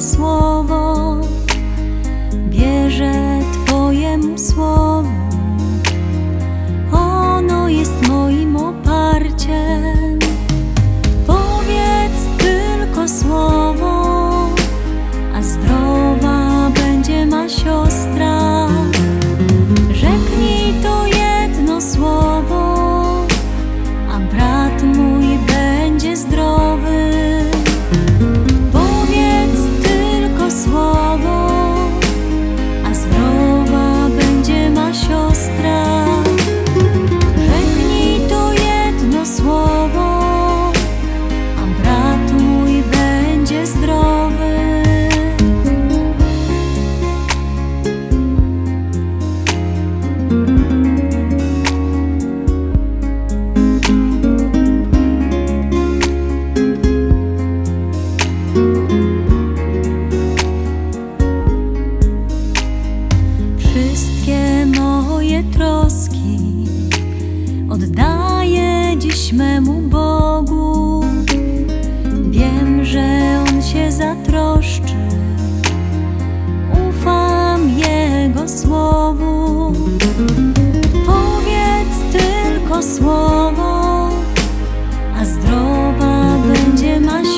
słowo, wierzę Twojemu słowu. Ono jest moim oparciem. Powiedz tylko słowo, a zdrowa będzie ma siostra. Wszystkie moje troski oddaję dziś memu Bogu. Wiem, że On się zatroszczy. Ufam Jego słowu. Powiedz tylko słowo, a zdrowa będzie maść.